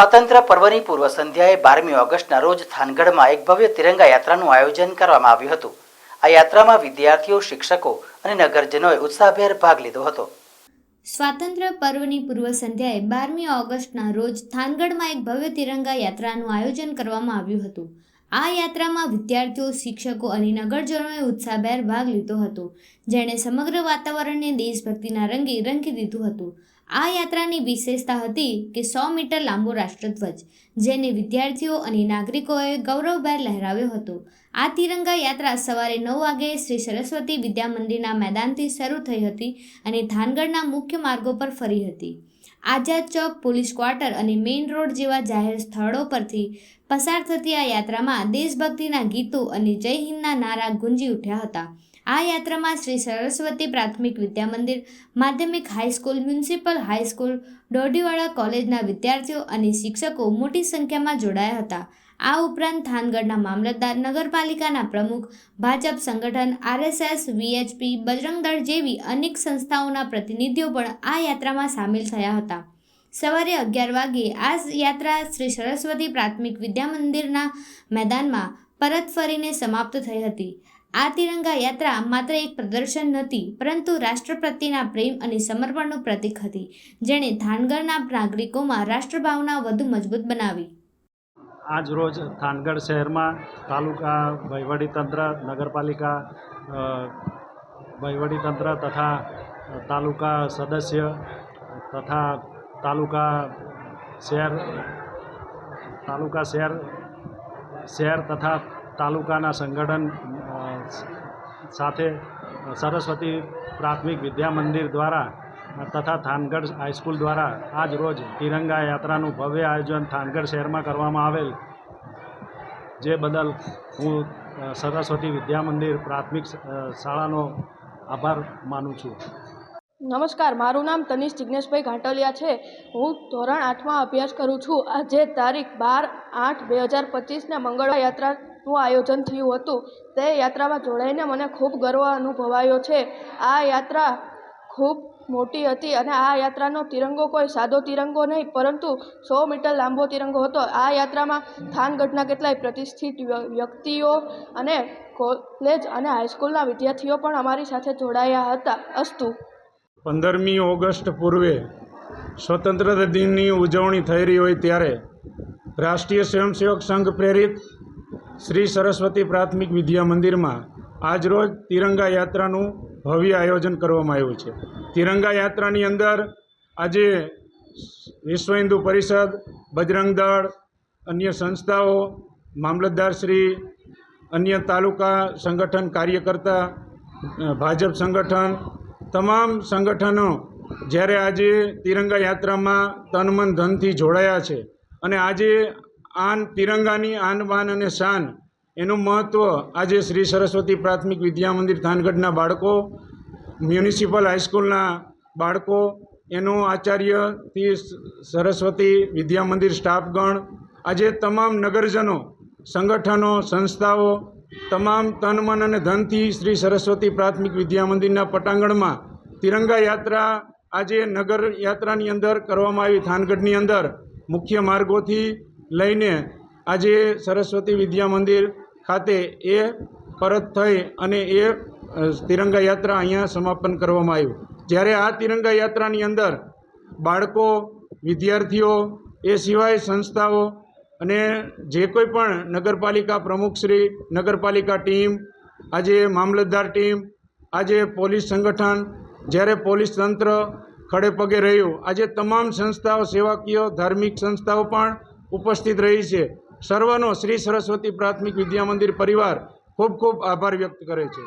સ્વાતંત્ર્ય પર્વની પૂર્વ સંધ્યાએ બારમી ઓગસ્ટના રોજ થાનગઢમાં એક ભવ્ય તિરંગા યાત્રાનું આયોજન કરવામાં આવ્યું હતું. આ યાત્રામાં વિદ્યાર્થીઓ, શિક્ષકો અને નગરજનોએ ઉત્સાહભેર ભાગ લીધો હતો. સ્વાતંત્ર્ય પર્વની પૂર્વ સંધ્યાએ બારમી ઓગસ્ટના રોજ થાનગઢમાં એક ભવ્ય તિરંગા યાત્રાનું આયોજન કરવામાં આવ્યું હતું. આ યાત્રામાં વિદ્યાર્થીઓ, શિક્ષકો અને નગરજનોએ ઉત્સાહભેર ભાગ લીધો હતો, જેણે સમગ્ર વાતાવરણને દેશભક્તિના રંગે રંગી દીધું હતું. આ યાત્રાની વિશેષતા હતી કે સો મીટર લાંબો રાષ્ટ્રધ્વજ, જેને વિદ્યાર્થીઓ અને નાગરિકોએ ગૌરવભેર લહેરાવ્યો હતો. આ તિરંગા યાત્રા સવારે નવ વાગે શ્રી સરસ્વતી વિદ્યા મંદિરના મેદાનથી શરૂ થઈ હતી અને થાનગઢના મુખ્ય માર્ગો પર ફરી હતી. આઝાદ ચોક પોલીસ ક્વાર્ટર અને મેઇન રોડ જેવા જાહેર સ્થળો પરથી પસાર થતી આ યાત્રામાં દેશભક્તિના ગીતો અને જય હિંદના નારા ગુંજી ઉઠ્યા હતા. આ યાત્રામાં શ્રી સરસ્વતી પ્રાથમિક વિદ્યા મંદિર માધ્યમિક હાઈસ્કૂલ મ્યુનિસિપલ હાઈસ્કૂલ દોડીવાડા કોલેજના વિદ્યાર્થીઓ અને શિક્ષકો મોટી સંખ્યામાં જોડાયા હતા. આ ઉપરાંત થાનગઢના મામલતદાર, નગરપાલિકાના પ્રમુખ, ભાજપ સંગઠન, આરએસએસ, વીએચપી, બજરંગ દળ જેવી અનેક સંસ્થાઓના પ્રતિનિધિઓ પણ આ યાત્રામાં સામેલ થયા હતા. સવારે અગિયાર વાગ્યે આ યાત્રા શ્રી સરસ્વતી પ્રાથમિક વિદ્યા મંદિરના મેદાનમાં પરત ફરીને સમાપ્ત થઈ હતી. આ તિરંગા યાત્રા માત્ર એક પ્રદર્શન નહોતી પરંતુ રાષ્ટ્ર પ્રત્યેના પ્રેમ અને સમર્પણનું પ્રતીક હતી, જેણે થાનગઢના નાગરિકોમાં રાષ્ટ્રભાવના વધુ મજબૂત બનાવી. આજ રોજ થાનગઢ શહેરમાં તાલુકા વહીવટીતંત્ર નગરપાલિકા વહીવટીતંત્ર તથા તાલુકા સદસ્ય તથા તાલુકા શહેર તાલુકા શહેર શહેર તથા તાલુકાના સંગઠન સાથે સરસ્વતી પ્રાથમિક વિદ્યા મંદિર દ્વારા તથા થાનગઢ હાઈસ્કૂલ દ્વારા આજ રોજ તિરંગા યાત્રાનું ભવ્ય આયોજન થાનગઢ શહેરમાં કરવામાં આવેલ. જે બદલ હું સરસ્વતી વિદ્યા મંદિર પ્રાથમિક શાળાનો આભાર માનું છું. નમસ્કાર, મારું નામ તનિષ જિજ્ઞેશભાઈ ઘાટલિયા છે. હું ધોરણ આઠમાં અભ્યાસ કરું છું. આજે તારીખ બાર આઠ બે હજાર પચીસના મંગળવાર યાત્રાનું આયોજન થયું હતું. તે યાત્રામાં જોડાઈને મને ખૂબ ગર્વ અનુભવાયો છે. આ યાત્રા ખૂબ મોટી હતી અને આ યાત્રાનો તિરંગો કોઈ સાદો તિરંગો નહીં, પરંતુ સો મીટર લાંબો તિરંગો હતો. આ યાત્રામાં થાનગઢના કેટલાય પ્રતિષ્ઠિત વ્યક્તિઓ અને કોલેજ અને હાઈસ્કૂલના વિદ્યાર્થીઓ પણ અમારી સાથે જોડાયા હતા. અસ્તુ. પંદરમી ઓગસ્ટ પૂર્વે સ્વતંત્રતા દિનની ઉજવણી થઈ રહી હોય ત્યારે રાષ્ટ્રીય સ્વયંસેવક સંઘ પ્રેરિત શ્રી સરસ્વતી પ્રાથમિક વિદ્યા મંદિરમાં આજરોજ તિરંગા યાત્રાનું ભવ્ય આયોજન કરવામાં આવ્યું છે. તિરંગા યાત્રાની અંદર આજે વિશ્વ હિન્દુ પરિષદ, બજરંગ દળ, અન્ય સંસ્થાઓ મામલતદારશ્રી અન્ય તાલુકા સંગઠન કાર્યકર્તા, ભાજપ સંગઠન, તમામ સંગઠનો જ્યારે આજે તિરંગા યાત્રામાં તન મન ધનથી જોડાયા છે. અને આજે આન તિરંગાની, આન બાન અને શાન એનું મહત્ત્વ આજે શ્રી સરસ્વતી પ્રાથમિક વિદ્યા મંદિર થાનગઢના બાળકો, મ્યુનિસિપલ હાઈસ્કૂલના બાળકો, એનું આચાર્યથી સરસ્વતી વિદ્યા મંદિર સ્ટાફગણ, આજે તમામ નગરજનો, સંગઠનો, સંસ્થાઓ, તમામ તન મન અને ધનથી શ્રી સરસ્વતી પ્રાથમિક વિદ્યા મંદિરના પટાંગણમાં તિરંગા યાત્રા આજે નગર યાત્રાની અંદર કરવામાં આવી, થાનગઢની અંદર મુખ્ય માર્ગોથી લઈને આજે સરસ્વતી વિદ્યા મંદિર ખાતે એ પરત થઈ અને એ તિરંગા યાત્રા અહીંયા સમાપન કરવામાં આવ્યું જ્યારે આ તિરંગા યાત્રાની અંદર બાળકો, વિદ્યાર્થીઓ, એ સિવાય સંસ્થાઓ અને જે કોઈ પણ નગરપાલિકા પ્રમુખશ્રી નગરપાલિકા ટીમ, આજે મામલતદાર ટીમ, આજે પોલીસ સંગઠન, જ્યારે પોલીસ તંત્ર ખડે પગે રહ્યું, આજે તમામ સંસ્થાઓ, સેવાકીય, ધાર્મિક સંસ્થાઓ પણ ઉપસ્થિત રહી છે. સર્વનો શ્રી સરસ્વતી પ્રાથમિક વિદ્યા મંદિર પરિવાર ખૂબ ખૂબ આભાર વ્યક્ત કરે છે.